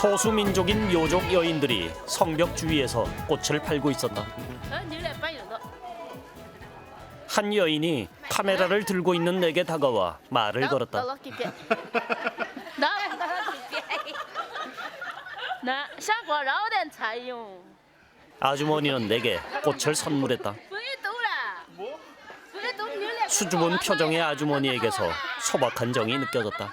소수민족인 요족 여인들이 성벽 주위에서 꽃을 팔고 있었다. 한 여인이 카메라를 들고 있는 내게 다가와 말을 걸었다. 아주머니는 내게 꽃을 선물했다. 뭐? 수줍은 표정의 아주머니에게서 소박한 정이 느껴졌다.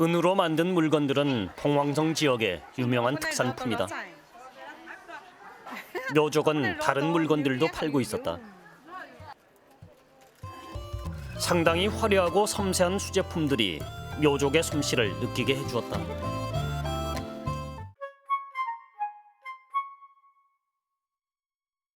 은으로 만든 물건들은 봉황성 지역의 유명한 특산품이다. 묘족은 다른 물건들도 팔고 있었다. 상당히 화려하고 섬세한 수제품들이 묘족의 솜씨를 느끼게 해주었다.